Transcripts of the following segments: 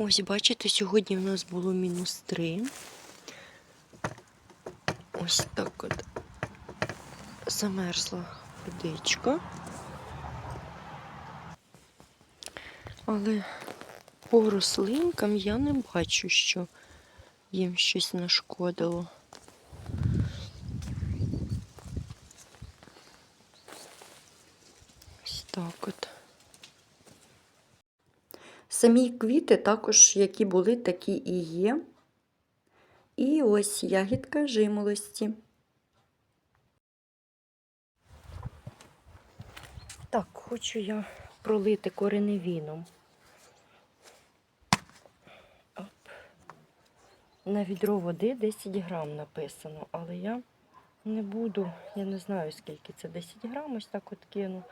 Ось, бачите, сьогодні в нас було мінус 3. Ось так от замерзла водичка. Але по рослинкам я не бачу, що їм щось нашкодило. Ось так от. Самі квіти також, які були, такі і є. І ось ягідка жимолості. Так, хочу я пролити кореневіном. Оп. На відро води 10 грам написано, але я не буду, я не знаю скільки це 10 грам, ось так от кину.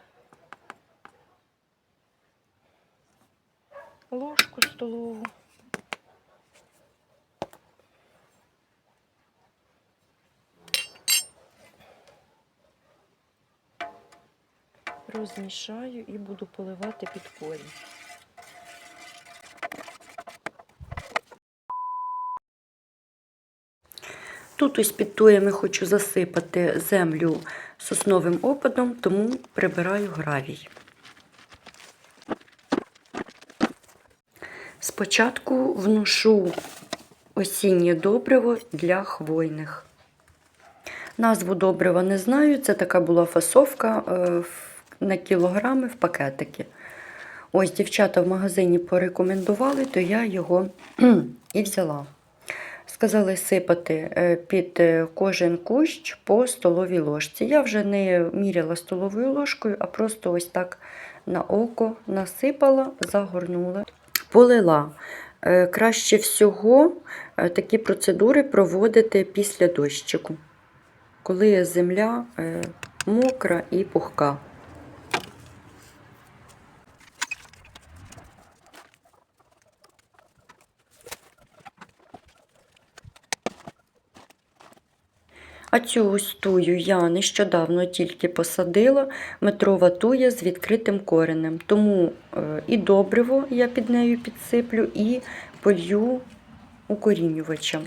Ложку столову. Розмішаю і буду поливати під корінь. Тут ось під туями хочу засипати землю сосновим опадом, тому прибираю гравій. Спочатку вношу осіннє добриво для хвойних. Назву добрива не знаю, це така була фасовка е, на кілограми в пакетики. Ось дівчата в магазині порекомендували, то я його і взяла. Сказали сипати е, під е, кожен кущ по столовій ложці. Я вже не міряла столовою ложкою, а просто ось так на око насипала, загорнула, полила. Е, Краще всього е, такі процедури проводити після дощику, коли земля е, мокра і пухка. А цю ось тую я нещодавно тільки посадила, метрова туя з відкритим коренем. Тому е, і добриво я під нею підсиплю, і полью укорінювачем.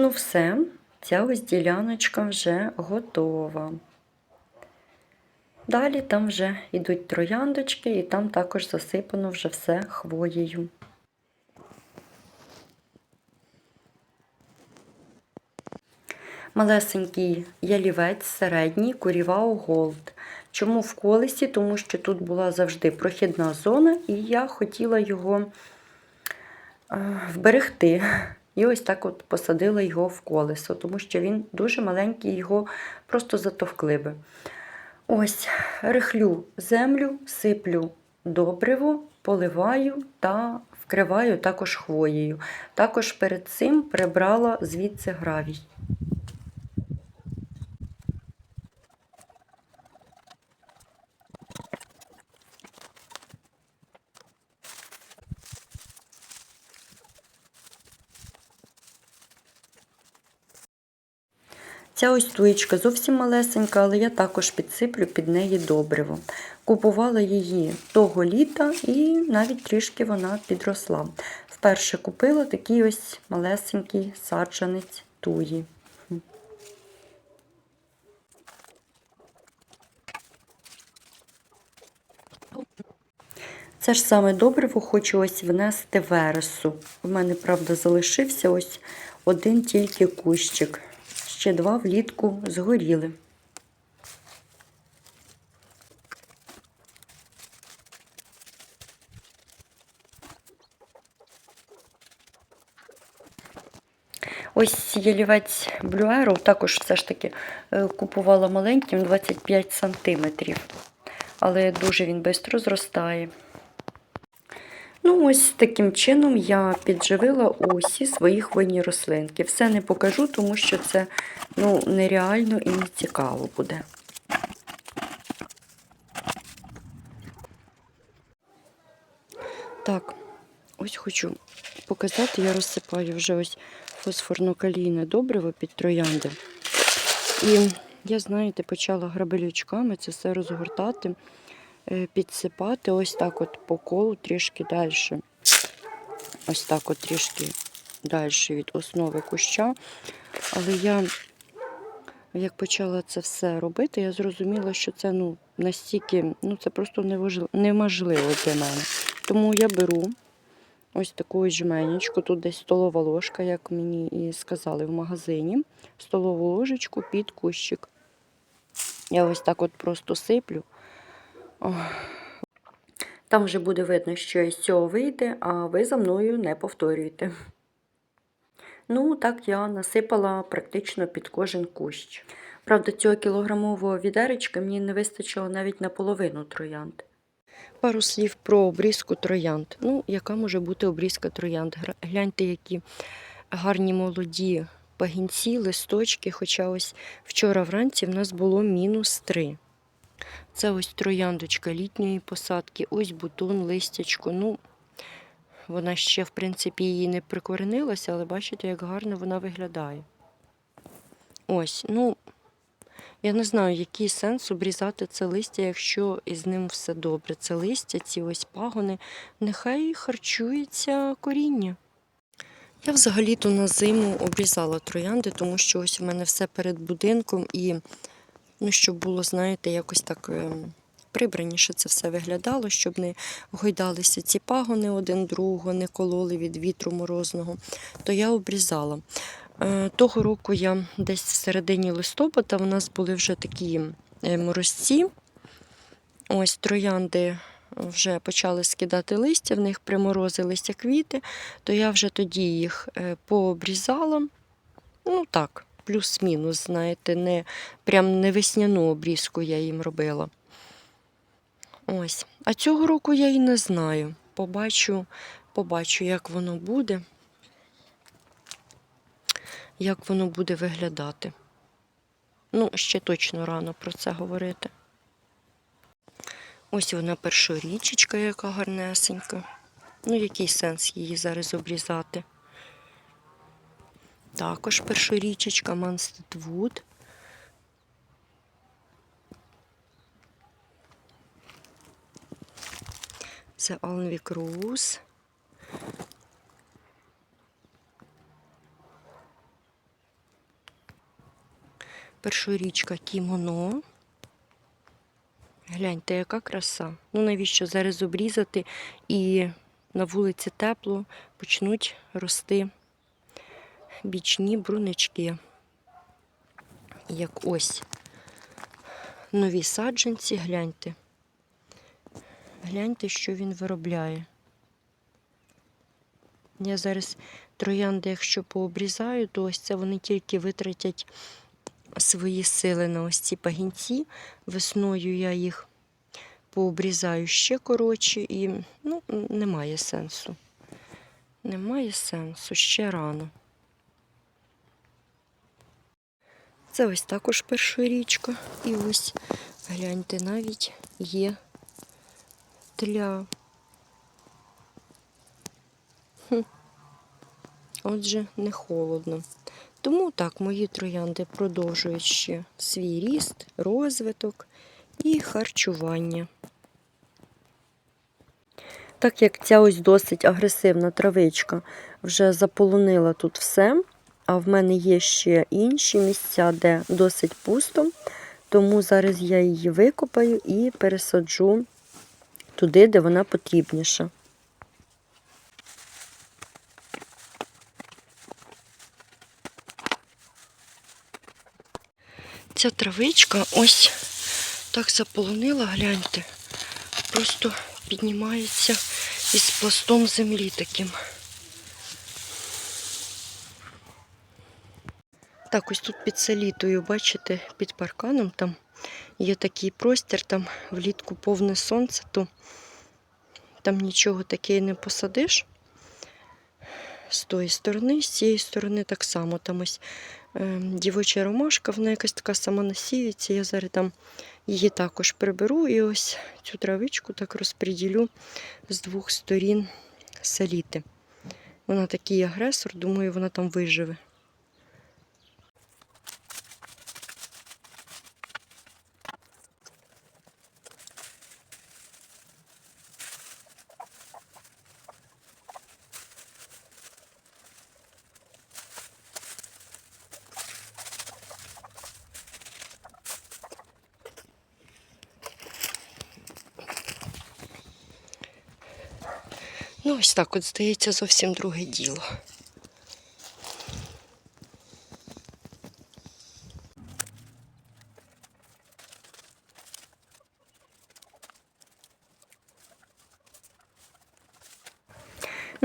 Ну все, ця ось діляночка вже готова. Далі там вже йдуть трояндочки, і там також засипано вже все хвоєю. Малесенький ялівець середній Курівау Голд. Чому в колесі? Тому що тут була завжди прохідна зона, і я хотіла його е, вберегти. І ось так от посадила його в колесо, тому що він дуже маленький, його просто затовкли би. Ось, рихлю землю, сиплю добриво, поливаю та вкриваю також хвоєю. Також перед цим прибрала звідси гравій. Ця ось туєчка зовсім малесенька, але я також підсиплю під неї добриво. Купувала її того літа і навіть трішки вона підросла. Вперше купила такий ось малесенький саджанець туї. Це ж саме добриво хочу ось внести вересу. У мене, правда, залишився ось один тільки кущик. Ще два влітку згоріли. Ось ялівець Arrow також все ж таки е, купувала маленьким 25 сантиметрів, але дуже він швидко зростає. Ну, ось таким чином я підживила усі свої хвойні рослинки. Все не покажу, тому що це ну, нереально і не цікаво буде. Так, ось хочу показати, я розсипаю вже ось фосфорно-калійне добриво під троянди. І я, знаєте, почала грабелючками це все розгортати, підсипати ось так от по колу трішки далі. Ось так от трішки далі від основи куща. Але я, як почала це все робити, я зрозуміла, що це ну, настільки, ну це просто неможливо для мене. Тому я беру ось таку жменечку, тут десь столова ложка, як мені і сказали в магазині. Столову ложечку під кущик. Я ось так от просто сиплю. Там вже буде видно, що із цього вийде, а ви за мною не повторюйте. Ну, так я насипала практично під кожен кущ. Правда, цього кілограмового відеречка мені не вистачило навіть на половину троянд. Пару слів про обрізку троянд. Ну, яка може бути обрізка троянд? Гляньте, які гарні молоді пагінці, листочки. Хоча ось вчора вранці в нас було мінус 3. Це ось трояндочка літньої посадки, ось бутон, листячко. Ну, вона ще, в принципі, її не прикоренилася, але бачите, як гарно вона виглядає. Ось, ну, я не знаю, який сенс обрізати це листя, якщо із ним все добре. Це листя, ці ось пагони, нехай харчується коріння. Я взагалі-то на зиму обрізала троянди, тому що ось у мене все перед будинком і ну, щоб було, знаєте, якось так ем, прибраніше це все виглядало, щоб не гойдалися ці пагони один другого, не кололи від вітру морозного, то я обрізала. Е, Того року я десь в середині листопада у нас були вже такі е, морозці. Ось троянди вже почали скидати листя, в них приморозилися квіти, то я вже тоді їх е, пообрізала. Ну так, плюс-мінус, знаєте, не, прям не весняну обрізку я їм робила. Ось. А цього року я і не знаю. Побачу, побачу, як воно буде. Як воно буде виглядати. Ну, ще точно рано про це говорити. Ось вона першорічечка, яка гарнесенька. Ну, який сенс її зараз обрізати? Також першорічечка Манстедвуд. Це Алнвік Роуз. Першорічка Кімоно. Гляньте, яка краса. Ну навіщо зараз обрізати і на вулиці тепло почнуть рости бічні брунички. Як ось нові саджанці, гляньте. Гляньте, що він виробляє. Я зараз троянди, якщо пообрізаю, то ось це вони тільки витратять свої сили на ось ці пагінці. Весною я їх пообрізаю ще коротше і ну, немає сенсу. Немає сенсу, ще рано. Це ось також першорічка. І ось, гляньте, навіть є тля. Отже, не холодно. Тому так, мої троянди продовжують ще свій ріст, розвиток і харчування. Так як ця ось досить агресивна травичка вже заполонила тут все, а в мене є ще інші місця, де досить пусто, тому зараз я її викопаю і пересаджу туди, де вона потрібніша. Ця травичка ось так заполонила, гляньте, просто піднімається із пластом землі таким. Так, ось тут під салітою, бачите, під парканом там є такий простір, там влітку повне сонце, то там нічого таке не посадиш. З тої сторони, з цієї сторони так само. Там ось е, дівоча ромашка, вона якась така сама насіється. Я зараз там її також приберу і ось цю травичку так розподілю з двох сторін саліти. Вона такий агресор, думаю, вона там виживе. Ну, ось так от здається зовсім друге діло.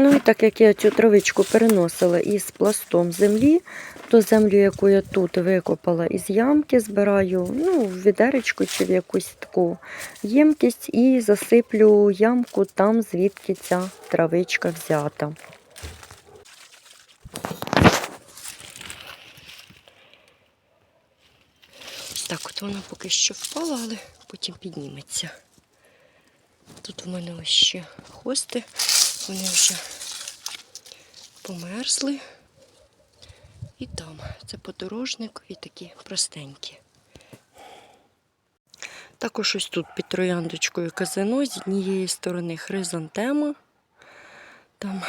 Ну і так як я цю травичку переносила із пластом землі, то землю, яку я тут викопала із ямки, збираю ну, в відеречку чи в якусь таку ємкість і засиплю ямку там, звідки ця травичка взята. Так от вона поки що впала, але потім підніметься. Тут в мене ось ще хости, вони вже померзли. І там це подорожник і такі простенькі. Також ось тут під трояндочкою казино з однієї сторони хризантема, там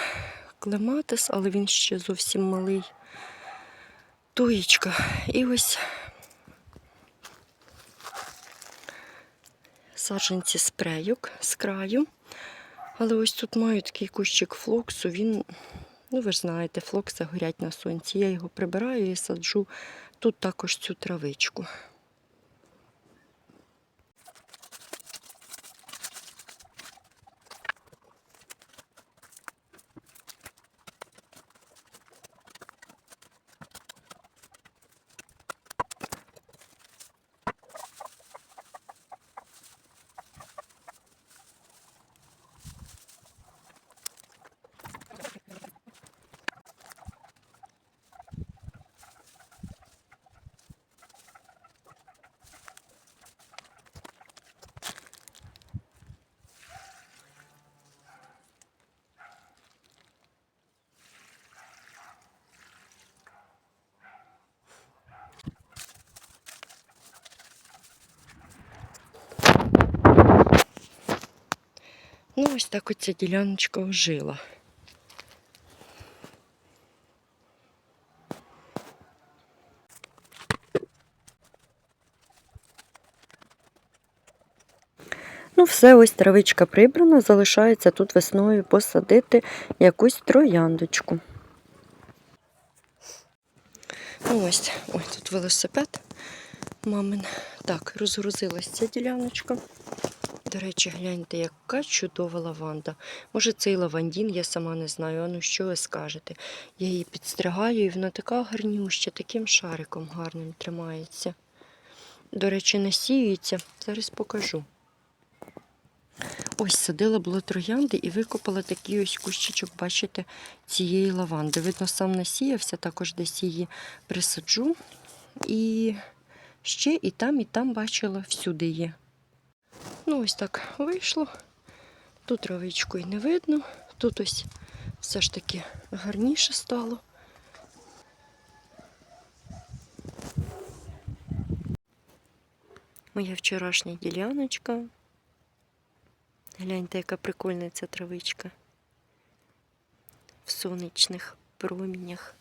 клематис, але він ще зовсім малий. Туєчка. І ось саджанці спрейок з краю. Але ось тут маю такий кущик флоксу, він, ну ви ж знаєте, флокси горять на сонці. Я його прибираю і саджу тут також цю травичку. Ось так оця діляночка ожила. Ну, все, ось травичка прибрана, залишається тут весною посадити якусь трояндочку. Ну, ось, ой, тут велосипед мамин. Так, розгрузилась ця діляночка. До речі, гляньте, яка чудова лаванда. Може, цей лавандін, я сама не знаю. А ну що ви скажете? Я її підстригаю, і вона така гарнюща, таким шариком гарним тримається. До речі, насіюється. Зараз покажу. Ось садила було троянди і викопала такий ось кущичок, бачите, цієї лаванди. Видно, сам насіявся, також десь її присаджу. І ще і там, і там бачила, всюди є. Ну, ось так вийшло. Тут травичку і не видно. Тут ось все ж таки гарніше стало. Моя вчорашня діляночка. Гляньте, яка прикольна ця травичка. В сонячних промінях.